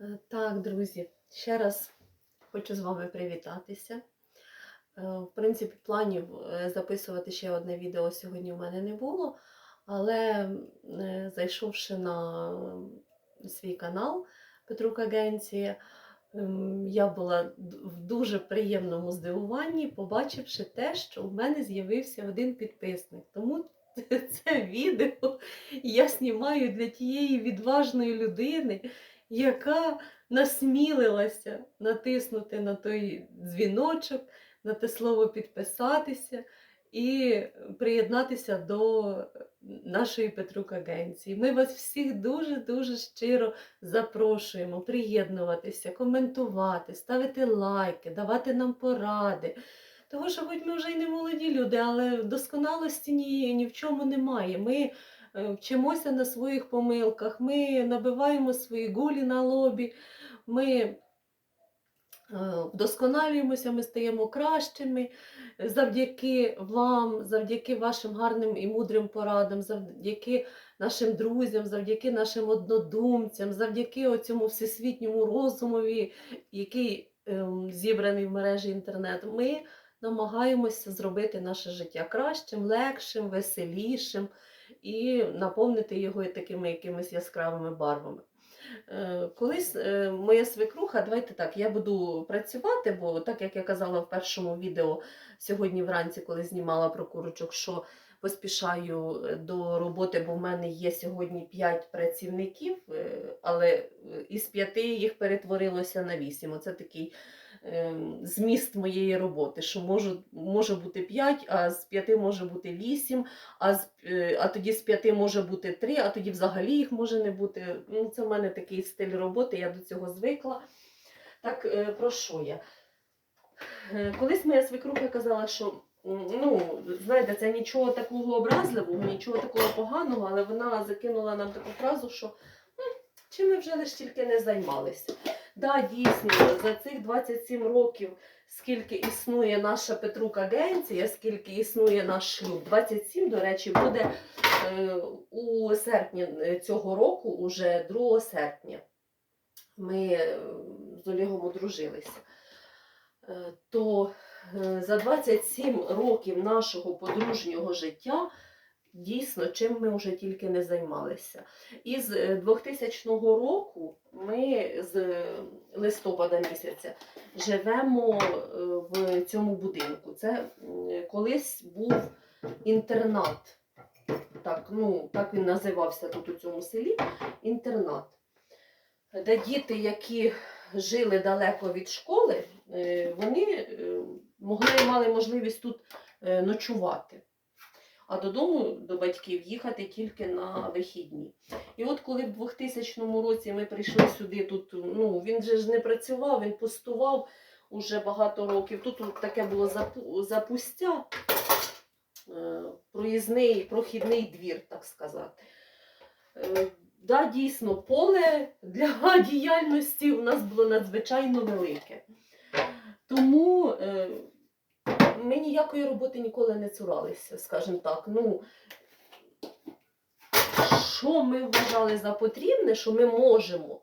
Е, Так, друзі, ще раз хочу з вами привітатися. Е, В принципі, планів е, записувати ще одне відео сьогодні у мене не було, але зайшовши на свій канал Петрук Агенція, ем, я була в дуже приємному здивуванні, побачивши те, що у мене з'явився один підписник. Тому це відео я знімаю для тієї відважної людини, яка насмілилася натиснути на той дзвіночок, на те слово підписатися і приєднатися до нашої Петрук Агенції. Ми вас всіх дуже-дуже щиро запрошуємо приєднуватися, коментувати, ставити лайки, давати нам поради. Тому що, хоч ми вже й не молоді люди, але досконалості ні, ні в чому немає. Ми вчимося на своїх помилках, ми набиваємо свої гулі на лобі, ми е, вдосконалюємося, ми стаємо кращими завдяки вам, завдяки вашим гарним і мудрим порадам, завдяки нашим друзям, завдяки нашим однодумцям, завдяки цьому всесвітньому розумові, який ем, зібраний в мережі інтернету. Ми намагаємося зробити наше життя кращим, легшим, веселішим і наповнити його такими якимись яскравими барвами. Е, Колись е, моя свекруха, давайте так, я буду працювати, бо так як я казала в першому відео сьогодні вранці, коли знімала про курочок, що поспішаю е, до роботи, бо в мене є сьогодні 5 працівників, але із 5 їх перетворилося на 8. Оце такий зміст моєї роботи, що можу, може бути 5, а з 5 може бути 8, а, з, е, а тоді з 5 може бути 3, а тоді взагалі їх може не бути. Ну, це в мене такий стиль роботи, я до цього звикла. Так, е, про що я? Е, Колись моя свекруха казала, що ну, знаєте, це нічого такого образливого, нічого такого поганого, але вона закинула нам таку фразу, що чим ми вже лише тільки не займалися. Да, дійсно, за цих 27 років, скільки існує наша Петрук Агенція, скільки існує наш шлюб, 27, до речі, буде е, у серпні е, цього року, уже 2 серпня. Ми е, з Олегом одружилися. Е, То за 27 років нашого подружнього життя дійсно чим ми вже тільки не займалися. Із е, 2000 року ми з е, листопада місяця живемо е, в цьому будинку. Це колись був інтернат. Так, ну, так він називався тут у цьому селі. Інтернат. Де діти, які жили далеко від школи, е, вони е, могли мали можливість тут е, ночувати. А додому до батьків їхати тільки на вихідні. І от коли в 2000 році ми прийшли сюди, тут ну він же ж не працював, він пустував уже багато років. Тут таке було запустя, е, проїзний, прохідний двір, так сказати. Е, Да, дійсно, поле для діяльності у нас було надзвичайно велике. Тому е, ніякої роботи ніколи не цуралися, скажімо так. Ну, що ми вважали за потрібне, що ми можемо,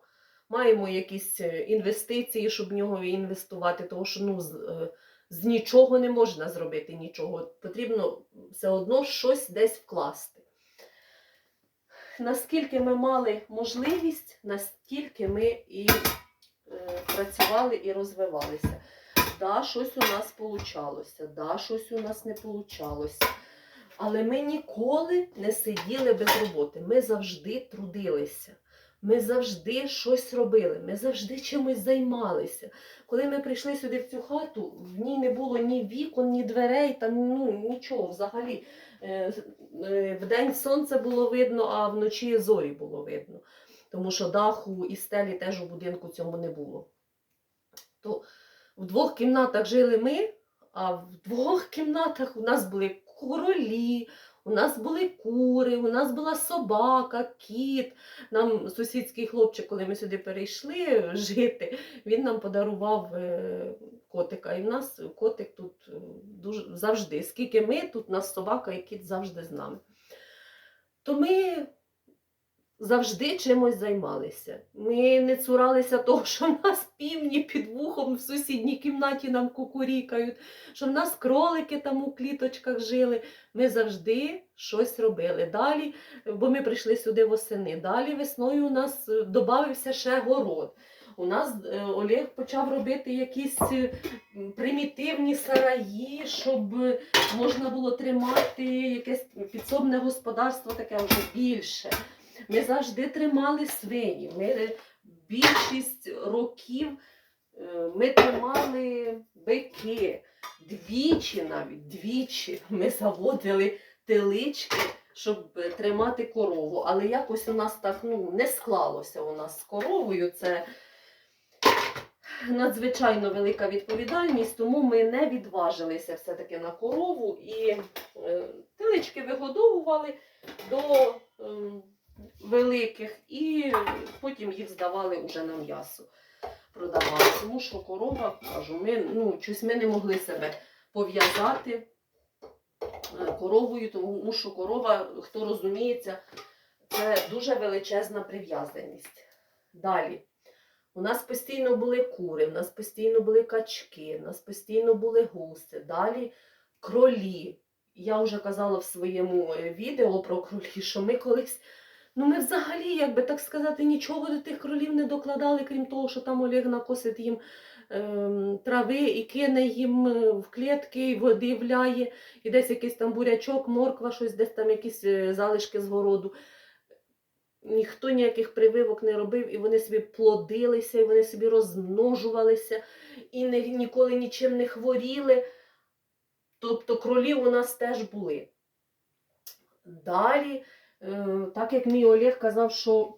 маємо якісь е, інвестиції, щоб в нього інвестувати, тому що ну, з, е, з нічого не можна зробити нічого. Потрібно все одно щось десь вкласти. Наскільки ми мали можливість, настільки ми і е, працювали і розвивалися. Да, щось у нас получалося, да, щось у нас не получалося. Але ми ніколи не сиділи без роботи. Ми завжди трудилися. Ми завжди щось робили, ми завжди чимось займалися. Коли ми прийшли сюди в цю хату, в ній не було ні вікон, ні дверей, там ну, нічого взагалі. Е, е, Вдень сонце було видно, а вночі зорі було видно. Тому що даху і стелі теж у будинку цьому не було. То в двох кімнатах жили ми, а в двох кімнатах у нас були королі, у нас були кури, у нас була собака, кіт. Нам сусідський хлопчик, коли ми сюди перейшли жити, він нам подарував е, котика. І в нас котик тут е, дуже завжди. Скільки ми, тут у нас собака і кіт завжди з нами. То ми завжди чимось займалися. Ми не цуралися того, що в нас півні під вухом в сусідній кімнаті нам кукурікають, що в нас кролики там у кліточках жили. Ми завжди щось робили. Далі, бо ми прийшли сюди восени. Далі весною у нас е, додався ще город. У нас е, Олег почав робити якісь е, примітивні сараї, щоб можна було тримати якесь підсобне господарство таке вже більше. Ми завжди тримали свині. Ми е, більшість років е, ми тримали бики. Двічі навіть, двічі ми заводили телички, щоб тримати корову. Але якось у нас так ну, не склалося у нас з коровою. Це надзвичайно велика відповідальність, тому ми не відважилися все-таки на корову і е, телички вигодовували до ем, великих і потім їх здавали вже на м'ясо. Продавали. Тому що корова, кажу, ми, ну, щось ми не могли себе пов'язати е, коровою, тому що корова, хто розуміється, це дуже величезна прив'язаність. Далі. У нас постійно були кури, у нас постійно були качки, у нас постійно були гуси, далі кролі. Я вже казала в своєму е, відео про кролі, що ми колись, ну ми взагалі, як би так сказати, нічого до тих кролів не докладали, крім того, що там Олег накосить їм ем, трави і кине їм е, в клітки, і води вляє, і десь якийсь там бурячок, морква, щось, десь там якісь е, залишки з городу. Ніхто ніяких прививок не робив, і вони собі плодилися, і вони собі розмножувалися, і не, ніколи нічим не хворіли. Тобто кролів у нас теж були. Далі, так як мій Олег казав, що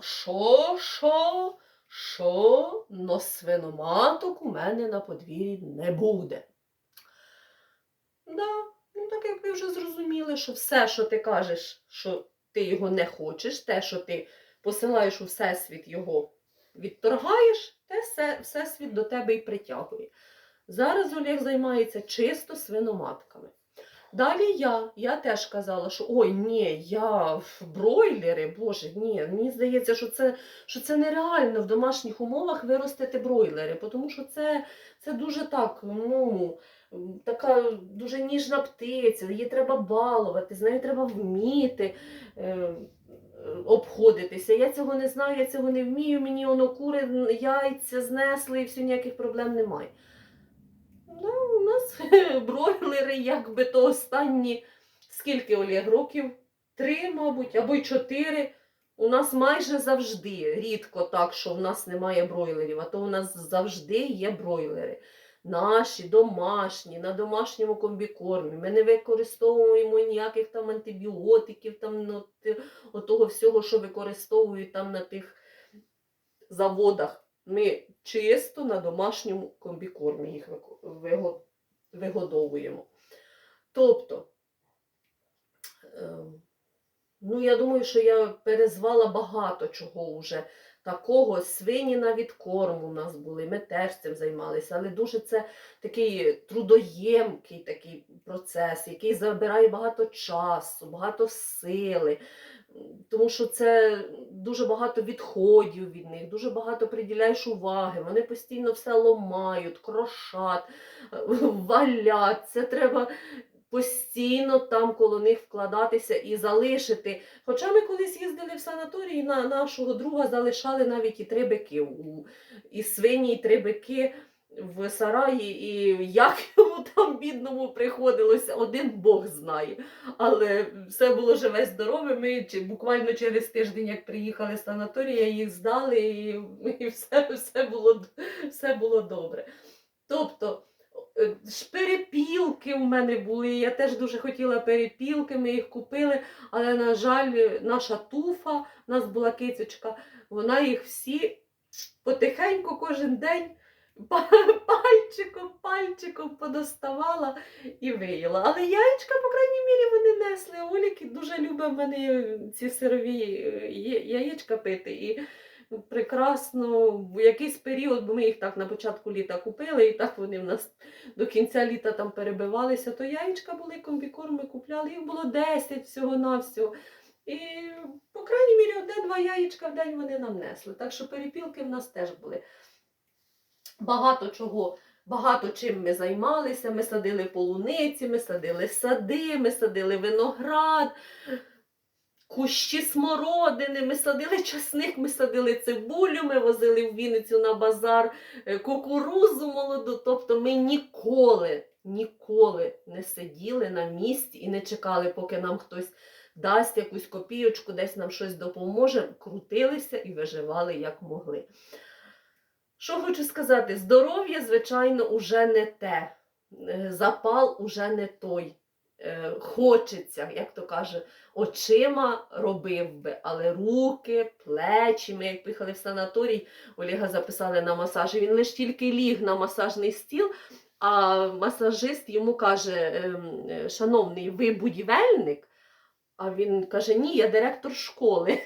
що, що, що, но свиноматок у мене на подвір'ї не буде. Да, ну так як ви вже зрозуміли, що все, що ти кажеш, що ти його не хочеш, те, що ти посилаєш у всесвіт його відторгаєш, те все, всесвіт до тебе і притягує. Зараз Олег займається чисто свиноматками. Далі я, я теж казала, що ой, ні, я в бройлери, боже, ні, мені здається, що це, що це нереально в домашніх умовах виростити бройлери, тому що це, це дуже так, ну, така дуже ніжна птиця, її треба балувати, з нею треба вміти е, обходитися. Я цього не знаю, я цього не вмію, мені воно кури, яйця знесли і все, ніяких проблем немає. Ну, у нас бройлери, якби то останні, скільки Олег років? Три, мабуть, або й чотири. У нас майже завжди рідко так, що в нас немає бройлерів, а то у нас завжди є бройлери. Наші, домашні, на домашньому комбікормі. Ми не використовуємо ніяких там антибіотиків, там ну, отого всього, що використовують там на тих заводах. Ми чисто на домашньому комбікормі їх вигодовуємо. Тобто, ем, ну я думаю, що я перезвала багато чого вже такого. Свині на відкорм у нас були, ми теж цим займалися, але дуже це такий трудоємкий такий процес, який забирає багато часу, багато сили. Тому що це дуже багато відходів від них, дуже багато приділяєш уваги. Вони постійно все ломають, крошать, валять. Це треба постійно там коло них вкладатися і залишити. Хоча ми колись їздили в санаторій, на нашого друга залишали навіть і три бики, і свині, і три бики в сараї, і як йому там бідному приходилося, один Бог знає. Але все було живе здорове. Ми чи- буквально через тиждень, як приїхали з санаторія, їх здали, і, і все, все, було, все було добре. Тобто, е, перепілки у мене були. Я теж дуже хотіла перепілки, ми їх купили, але, на жаль, наша туфа, у нас була кицючка, вона їх всі потихеньку кожен день пальчиком, пальчиком подоставала і виїла. Але яєчка, по крайній мірі, вони несли. Олік дуже любить мене ці сирові е, яєчка пити. І прекрасно в якийсь період, бо ми їх так на початку літа купили, і так вони в нас до кінця літа там перебивалися, то яєчка були комбікорм, ми купляли, їх було 10 всього-навсього. І, по крайній мірі, одне-два яєчка в день вони нам несли. Так що перепілки в нас теж були. Багато чого, багато чим ми займалися. Ми садили полуниці, ми садили сади, ми садили виноград, кущі смородини, ми садили часник, ми садили цибулю, ми возили в Вінницю на базар е, кукурузу молоду. Тобто ми ніколи, ніколи не сиділи на місці і не чекали, поки нам хтось дасть якусь копійочку, десь нам щось допоможе. Крутилися і виживали як могли. Що хочу сказати, здоров'я, звичайно, уже не те. Е, Запал уже не той. Е, Хочеться, як то каже, очима робив би, але руки, плечі. Ми як поїхали в санаторій, Олега записали на масаж. Він лише тільки ліг на масажний стіл, а масажист йому каже: ем, Шановний, ви будівельник? А він каже: Ні, я директор школи.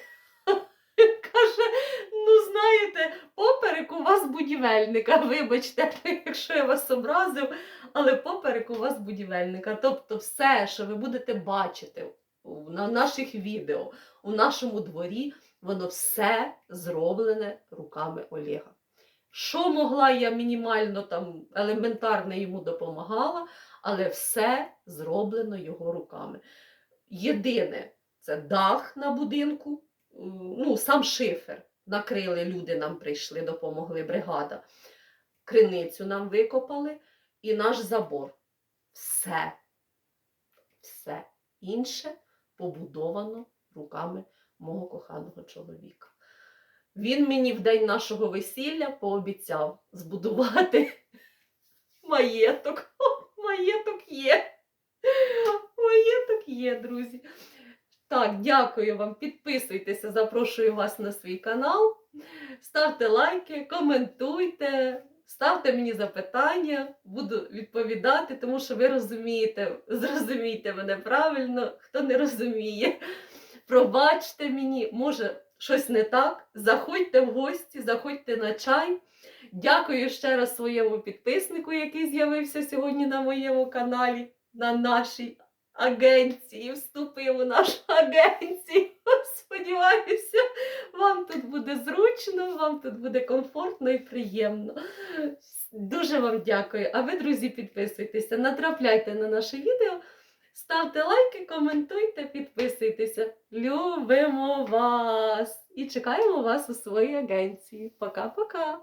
Каже, ну знаєте, поперек у вас будівельника, вибачте, якщо я вас образив, але поперек у вас будівельника. Тобто все, що ви будете бачити на наших відео, у нашому дворі, воно все зроблене руками Олега. Що могла, я мінімально там елементарно йому допомагала, але все зроблено його руками. Єдине, це дах на будинку, ну, сам шифер. Накрили люди, нам прийшли, допомогли бригада. Криницю нам викопали і наш забор. Все. Все інше побудовано руками мого коханого чоловіка. Він мені в день нашого весілля пообіцяв збудувати маєток. Маєток є. Маєток є, друзі. Так, дякую вам. Підписуйтеся, запрошую вас на свій канал. Ставте лайки, коментуйте, ставте мені запитання, буду відповідати, тому що ви розумієте, зрозумійте мене правильно, хто не розуміє. Пробачте мені, може, щось не так. Заходьте в гості, заходьте на чай. Дякую ще раз своєму підписнику, який з'явився сьогодні на моєму каналі, на нашій агенції, вступив у нашу агенцію. Сподіваюся, вам тут буде зручно, вам тут буде комфортно і приємно. Дуже вам дякую. А ви, друзі, підписуйтеся, натрапляйте на наше відео, ставте лайки, коментуйте, підписуйтеся. Любимо вас! І чекаємо вас у своїй агенції. Пока-пока!